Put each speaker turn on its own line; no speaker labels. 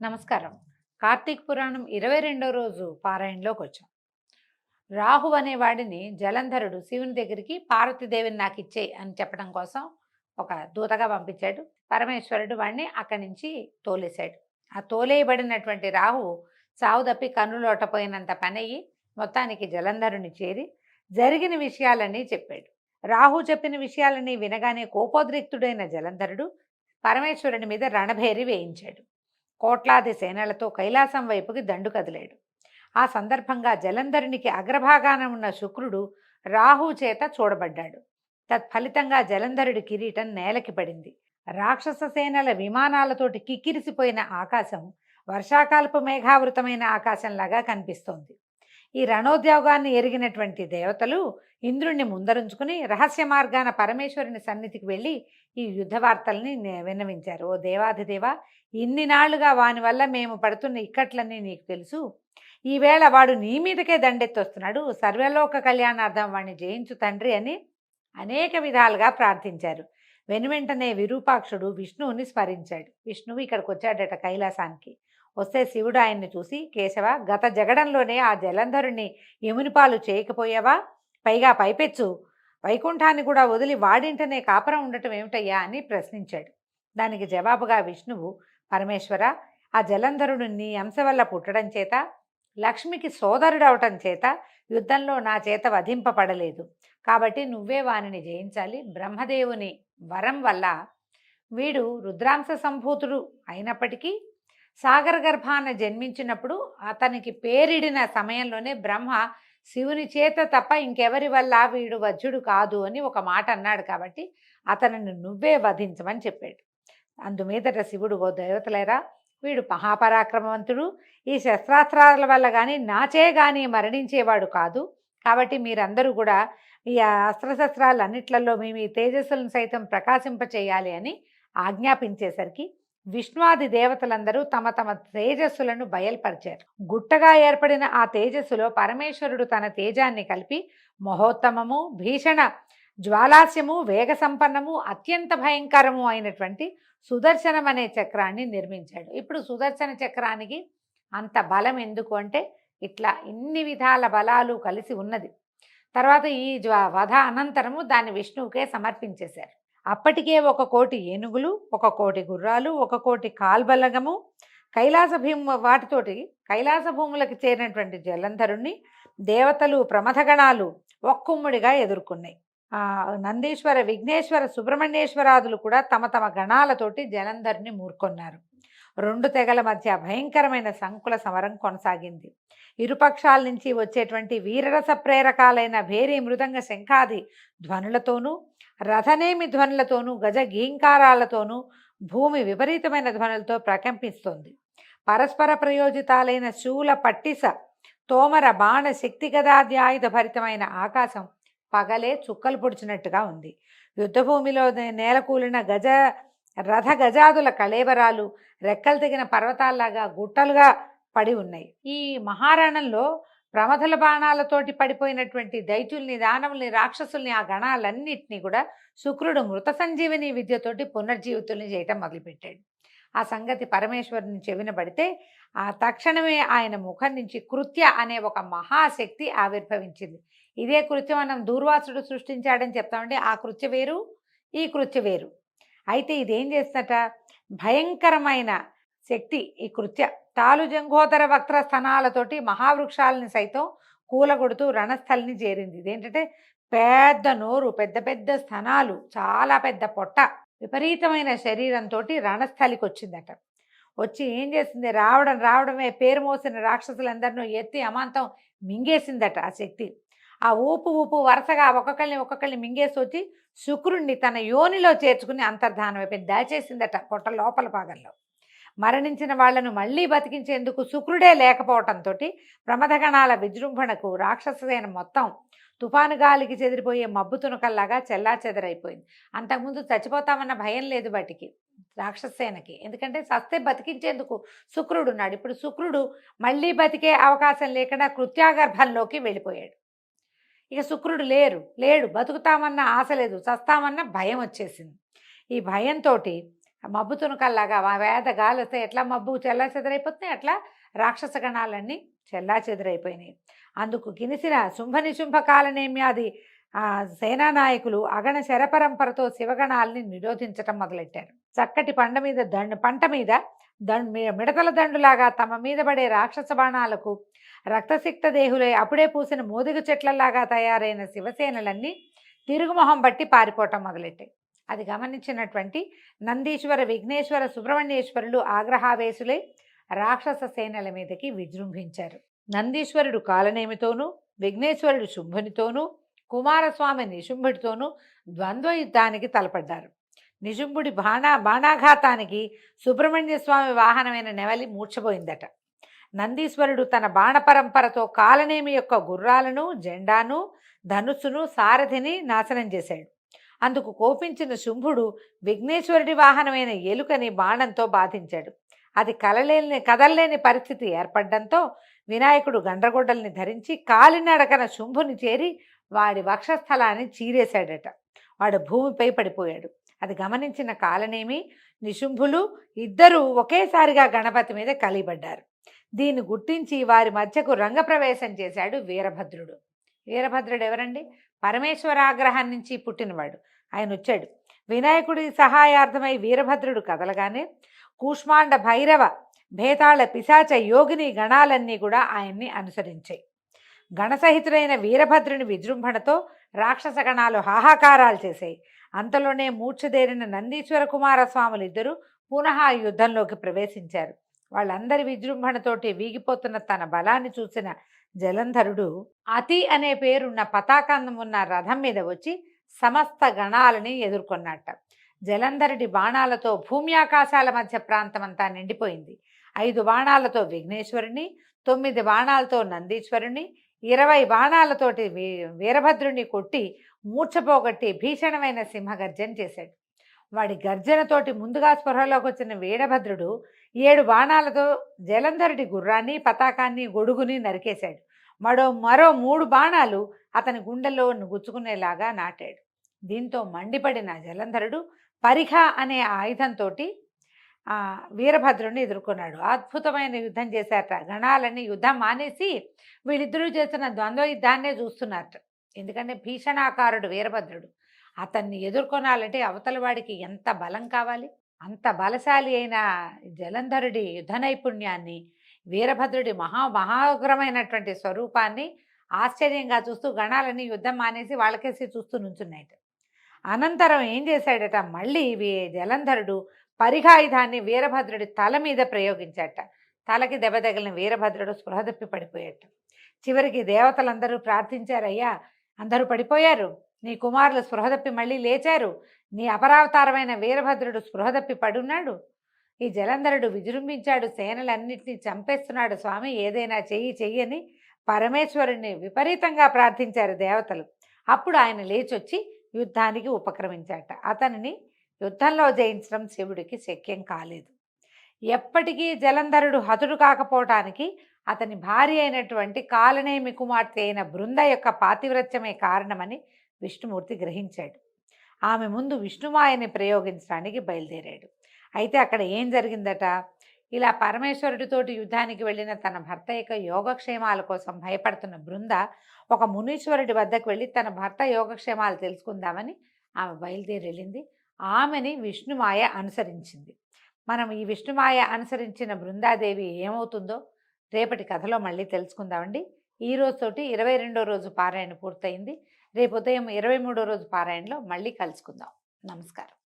నమస్కారం. కార్తీక పురాణం ఇరవై రెండో రోజు పారాయణలోకి వచ్చాం రాహు అనేవాడిని జలంధరుడు శివుని దగ్గరికి పార్వతీదేవిని నాకు ఇచ్చే అని చెప్పడం కోసం ఒక దూతగా పంపించాడు. పరమేశ్వరుడు వాడిని అక్కడి నుంచి తోలేశాడు. ఆ తోలేయబడినటువంటి రాహు సావు తప్పి కన్నులోటపోయినంత పని అయ్యి మొత్తానికి జలంధరుని చేరి జరిగిన విషయాలన్నీ చెప్పాడు. రాహు చెప్పిన విషయాలని వినగానే కోపోద్రిక్తుడైన జలంధరుడు పరమేశ్వరుని మీద రణభేరి వేయించాడు. కోట్లాది సేనలతో కైలాసం వైపుకి దండు కదిలాడు. ఆ సందర్భంగా జలంధరునికి అగ్రభాగాన ఉన్న శుక్రుడు రాహు చేత చూడబడ్డాడు. తత్ఫలితంగా జలంధరుడి కిరీటం నేలకి పడింది. రాక్షస సేనల విమానాలతోటి కిక్కిరిసిపోయిన ఆకాశం వర్షాకాలపు మేఘావృతమైన ఆకాశంలాగా కనిపిస్తోంది. ఈ రణోద్యోగాన్ని ఎరిగినటువంటి దేవతలు ఇంద్రుణ్ణి ముందరుంచుకుని రహస్య మార్గాన పరమేశ్వరుని సన్నిధికి వెళ్ళి ఈ యుద్ధ వార్తల్ని విన్నవించారు. ఓ దేవాధిదేవ ఇన్ని నాళ్ళుగా వాని వల్ల మేము పడుతున్న ఇక్కట్లన్నీ నీకు తెలుసు. ఈవేళ వాడు నీ మీదకే దండెత్తొస్తున్నాడు. సర్వలోక కళ్యాణార్థం వాణ్ణి జయించు తండ్రి అని అనేక విధాలుగా ప్రార్థించారు. వెనువెంటనే విరూపాక్షుడు విష్ణువుని స్మరించాడు. విష్ణువు ఇక్కడికి వచ్చాడట కైలాసానికి. వస్తే శివుడు ఆయన్ని చూసి కేశవ గత జగడంలోనే ఆ జలంధరుణ్ణి యమునిపాలు చేయకపోయావా? పైగా పైపెచ్చు. వైకుంఠాన్ని కూడా వదిలి వాడింటనే కాపురం ఉండటం ఏమిటయ్యా? అని ప్రశ్నించాడు. దానికి జవాబుగా విష్ణువు పరమేశ్వర ఆ జలంధరుడు నీ అంశ వల్ల పుట్టడం చేత లక్ష్మికి సోదరుడవటం చేత యుద్ధంలో నా చేత వధింపబడలేదు. కాబట్టి నువ్వే వానిని జయించాలి. బ్రహ్మదేవుని వరం వల్ల వీడు రుద్రాంశ సంభూతుడు అయినప్పటికీ సాగర గర్భాన జన్మించినప్పుడు అతనికి పేరిడిన సమయంలోనే బ్రహ్మ శివుని చేత తప్ప ఇంకెవరి వల్ల వీడు వజ్రుడు కాదు అని ఒక మాట అన్నాడు కాబట్టి అతనిని నువ్వే వధించమని చెప్పాడు. అందుమీదట శివుడు ఓ దేవతలేరా వీడు మహాపరాక్రమవంతుడు. ఈ శస్త్రాస్త్రాల వల్ల కానీ నాచే కానీ మరణించేవాడు కాదు. కాబట్టి మీరందరూ కూడా ఈ అస్త్రశస్త్రాలన్నిట్లలో మీ మీ తేజస్సులను సైతం ప్రకాశింపచేయాలి అని ఆజ్ఞాపించేసరికి విష్ణువాది దేవతలందరూ తమ తమ తేజస్సులను బయల్పరిచారు. గుట్టగా ఏర్పడిన ఆ తేజస్సులో పరమేశ్వరుడు తన తేజాన్ని కలిపి మహోత్తమము భీషణ జ్వాలాస్యము వేగ సంపన్నము అత్యంత భయంకరము అయినటువంటి సుదర్శనం అనే చక్రాన్ని నిర్మించాడు. ఇప్పుడు సుదర్శన చక్రానికి అంత బలం ఎందుకు అంటే ఇట్లా ఇన్ని విధాల బలాలు కలిసి ఉన్నది. తర్వాత ఈ జ్వ వధ అనంతరము దాన్ని విష్ణువుకే సమర్పించేశారు. అప్పటికే ఒక కోటి ఏనుగులు ఒక కోటి గుర్రాలు ఒక కోటి కాల్బలగము. కైలాస భీము వాటితోటి కైలాస భూములకు చేరినటువంటి జలంధరుణ్ణి దేవతలు ప్రమథగణాలు ఒక్కుమ్ముడిగా ఎదుర్కొన్నాయి. నందీశ్వర విఘ్నేశ్వర సుబ్రహ్మణ్యేశ్వరాదులు కూడా తమ తమ గణాలతోటి జలంధర్ని మూర్కొన్నారు. రెండు తెగల మధ్య భయంకరమైన సంకుల సమరం కొనసాగింది. ఇరుపక్షాల నుంచి వచ్చేటువంటి వీరరస ప్రేరకాలైన భేరి మృదంగ శంఖాది ధ్వనులతోనూ రథనేమి ధ్వనులతోనూ గజ గీంకారాలతోనూ భూమి విపరీతమైన ధ్వనులతో ప్రకంపిస్తోంది. పరస్పర ప్రయోజితాలైన శూల పట్టిస తోమర బాణ శక్తి గదాధ్యాయుధ భరితమైన ఆకాశం పగలే చుక్కలు పొడిచినట్టుగా ఉంది. యుద్ధభూమిలో నేలకూలిన గజ రథ గజాదుల కళేబరాలు రెక్కలు తెగిన పర్వతాల్లాగా గుట్టలుగా పడి ఉన్నాయి. ఈ మహారణంలో ప్రమథల బాణాలతోటి పడిపోయినటువంటి దైత్యుల్ని దానవుల్ని రాక్షసుల్ని ఆ గణాలన్నింటినీ కూడా శుక్రుడు మృత సంజీవని విద్యతోటి పునర్జీవితుల్ని చేయటం మొదలుపెట్టాడు. ఆ సంగతి పరమేశ్వరుని చెవిన పడితే ఆ తక్షణమే ఆయన ముఖం నుంచి కృత్య అనే ఒక మహాశక్తి ఆవిర్భవించింది. ఇదే కృత్యం మనం దూర్వాసుడు సృష్టించాడని చెప్తామంటే ఆ కృత్య వేరు ఈ కృత్య వేరు. అయితే ఇదేం చేస్తుందట భయంకరమైన శక్తి ఈ కృత్య. తాలు జంఘోదర వక్ర స్థనాలతోటి మహావృక్షాలని సైతం కూలగొడుతూ రణస్థలిని చేరింది. ఇదేంటంటే పెద్ద నోరు పెద్ద పెద్ద స్థనాలు చాలా పెద్ద పొట్ట విపరీతమైన శరీరంతో రణస్థలికి వచ్చిందట వచ్చి ఏం చేసింది? రావడం రావడమే పేరు మోసిన రాక్షసులందరినూ ఎత్తి అమాంతం మింగేసిందట ఆ శక్తి. ఆ ఊపు ఊపు వరుసగా ఒక్కొక్కరిని ఒక్కొక్కరిని మింగేసి వచ్చి శుక్రుణ్ణి తన యోనిలో చేర్చుకుని అంతర్ధానం అయిపోయి దాచేసిందట పొట్ట లోపల భాగంలో. మరణించిన వాళ్ళను మళ్ళీ బతికించేందుకు శుక్రుడే లేకపోవటంతో ప్రమథగణాల విజృంభణకు రాక్షససేన మొత్తం తుఫాను గాలికి చెదిరిపోయే మబ్బు తునకల్లాగా చెల్లా చెదరైపోయింది. అంతకుముందు చచ్చిపోతామన్న భయం లేదు వాటికి రాక్షసేనకి ఎందుకంటే సస్తే బతికించేందుకు శుక్రుడు ఉన్నాడు ఇప్పుడు శుక్రుడు మళ్ళీ బతికే అవకాశం లేకుండా కృత్యాగర్భంలోకి వెళ్ళిపోయాడు. ఇక శుక్రుడు లేరు లేడు. బతుకుతామన్న ఆశ లేదు. చస్తామన్న భయం వచ్చేసింది. ఈ భయంతో మబ్బు తునకల్లాగా మా వేద గాలి వస్తే ఎట్లా మబ్బు చెల్లా చెదరైపోతున్నాయి? అట్లా రాక్షస గణాలన్నీ చెల్లా చెదరైపోయినాయి. అందుకు గినిసిన శుంభ నిశుంభ కాలనేమ్యాది సేనానాయకులు అగణ శరపరంపరతో శివగణాలని నిరోధించటం మొదలెట్టారు. చక్కటి పంట మీద దండ పంట మీద దండ్ మిడతల దండులాగా తమ మీద పడే రాక్షస బాణాలకు రక్తసిక్త దేహులై అప్పుడే పూసిన మోదుగు చెట్లలాగా తయారైన శివసేనలన్నీ తిరుగుమొహం బట్టి పారిపోవటం మొదలెట్టాయి. అది గమనించినటువంటి నందీశ్వర విఘ్నేశ్వర సుబ్రహ్మణ్యేశ్వరులు ఆగ్రహావేశులై రాక్షస సేనల మీదకి విజృంభించారు. నందీశ్వరుడు కాలనేమితోనూ విఘ్నేశ్వరుడు శుంభునితోనూ కుమారస్వామి నిశుంభుడితోనూ ద్వంద్వ యుద్ధానికి తలపడ్డారు. నిజుంబుడి బాణా బాణాఘాతానికి సుబ్రహ్మణ్య స్వామి వాహనమైన నెవలి మూర్చబోయిందట నందీశ్వరుడు తన బాణ పరంపరతో కాలనేమి యొక్క గుర్రాలను జెండాను ధనుస్సును సారథిని నాశనం చేశాడు. అందుకు కోపించిన శుంభుడు విఘ్నేశ్వరుడి వాహనమైన ఎలుకని బాణంతో బాధించాడు. అది కలలేని కదలలేని పరిస్థితి ఏర్పడడంతో వినాయకుడు గండ్రగొడ్డల్ని ధరించి కాలినడకన శుంభుని చేరి వాడి వక్షస్థలాన్ని చీరేశాడట. వాడు భూమిపై పడిపోయాడు. అది గమనించిన కాలనేమి నిశుంభులు ఇద్దరూ ఒకేసారిగా గణపతి మీద కలిబడ్డారు. దీన్ని గుర్తించి వారి మధ్యకు రంగప్రవేశం చేశాడు వీరభద్రుడు. వీరభద్రుడు ఎవరండి పరమేశ్వరాగ్రహం నుంచి పుట్టినవాడు. ఆయన వచ్చాడు వినాయకుడి సహాయార్థమై వీరభద్రుడు కదలగానే కూష్మాండ భైరవ భేతాళ పిశాచ యోగిని గణాలన్నీ కూడా ఆయన్ని అనుసరించాయి. గణసహితుడైన వీరభద్రుని విజృంభణతో రాక్షస గణాలు హాహాకారాలు చేశాయి. అంతలోనే మూర్ఛదేరిన నందీశ్వర కుమారస్వాములు ఇద్దరు పునః యుద్ధంలోకి ప్రవేశించారు. వాళ్ళందరి విజృంభణతోటి వీగిపోతున్న తన బలాన్ని చూసిన జలంధరుడు అతి అనే పేరున్న పతాకం ఉన్న రథం మీద వచ్చి సమస్త గణాలని ఎదుర్కొన్నట్ట. జలంధరుడి బాణాలతో భూమి ఆకాశాల మధ్య ప్రాంతమంతా నిండిపోయింది. ఐదు బాణాలతో విఘ్నేశ్వరుని తొమ్మిది బాణాలతో నందీశ్వరుని ఇరవై బాణాలతోటి వీరభద్రుని కొట్టి మూర్ఛపోగొట్టి భీషణమైన సింహగర్జన చేశాడు. వాడి గర్జనతోటి ముందుగా స్పృహలోకి వచ్చిన వీరభద్రుడు ఏడు బాణాలతో జలంధరుడి గుర్రాన్ని పతాకాన్ని గొడుగుని నరికేశాడు. మరో మరో మూడు బాణాలు అతని గుండెల్లో గుచ్చుకునేలాగా నాటాడు. దీంతో మండిపడిన జలంధరుడు పరిఖ అనే ఆయుధంతో వీరభద్రుని ఎదుర్కొన్నాడు. అద్భుతమైన యుద్ధం చేశారట. గణాలని యుద్ధం మానేసి వీళ్ళిద్దరూ చేస్తున్న ద్వంద్వ యుద్ధాన్నే చూస్తున్నారట. ఎందుకంటే భీషణాకారుడు వీరభద్రుడు. అతన్ని ఎదుర్కొనాలంటే అవతల వాడికి ఎంత బలం కావాలి? అంత బలశాలి అయిన జలంధరుడి యుద్ధ నైపుణ్యాన్ని వీరభద్రుడి మహా మహాగ్రమైనటువంటి స్వరూపాన్ని ఆశ్చర్యంగా చూస్తూ గణాలని యుద్ధం మానేసి వాళ్ళకేసి చూస్తూ నుంచున్నాయట. అనంతరం ఏం చేశాడట? మళ్ళీ వీ- జలంధరుడు పరిఘాయుధాన్ని వీరభద్రుడి తల మీద ప్రయోగించాట. తలకి దెబ్బ తగిలిన వీరభద్రుడు స్పృహ తప్పి పడిపోయాట. చివరికి దేవతలందరూ ప్రార్థించారయ్యా అందరూ పడిపోయారు. నీ కుమారులు స్పృహదప్పి మళ్ళీ లేచారు. నీ అపరావతారమైన వీరభద్రుడు స్పృహదప్పి పడున్నాడు. ఈ జలంధరుడు విజృంభించాడు. సేనలన్నింటినీ చంపేస్తున్నాడు స్వామి. ఏదైనా చెయ్యి చెయ్యని పరమేశ్వరుణ్ణి విపరీతంగా ప్రార్థించారు దేవతలు. అప్పుడు ఆయన లేచొచ్చి యుద్ధానికి ఉపక్రమించాట. అతనిని యుద్ధంలో జయించడం శివుడికి శక్యం కాలేదు. ఎప్పటికీ జలంధరుడు హతుడు కాకపోవటానికి అతని భార్య అయినటువంటి కాలనేమి కుమార్తె అయిన బృంద యొక్క పాతివ్రత్యమే కారణమని విష్ణుమూర్తి గ్రహించాడు. ఆమె ముందు విష్ణుమాయని ప్రయోగించడానికి బయలుదేరాడు. అయితే అక్కడ ఏం జరిగిందట? ఇలా పరమేశ్వరుడితోటి యుద్ధానికి వెళ్ళిన తన భర్త యొక్క యోగక్షేమాల కోసం భయపడుతున్న బృంద ఒక మునీశ్వరుడి వద్దకు వెళ్ళి తన భర్త యోగక్షేమాలు తెలుసుకుందామని ఆమె బయలుదేరి వెళ్ళింది. ఆమెని విష్ణుమాయ అనుసరించింది. మనం ఈ విష్ణుమాయ అనుసరించిన బృందాదేవి ఏమవుతుందో రేపటి కథలో మళ్ళీ తెలుసుకుందామండి. ఈ రోజుతోటి ఇరవై రెండో రోజు పారాయణ పూర్తయింది. రేపు ఉదయం ఇరవై మూడో రోజు పారాయణలో మళ్ళీ కలుసుకుందాం. నమస్కారం.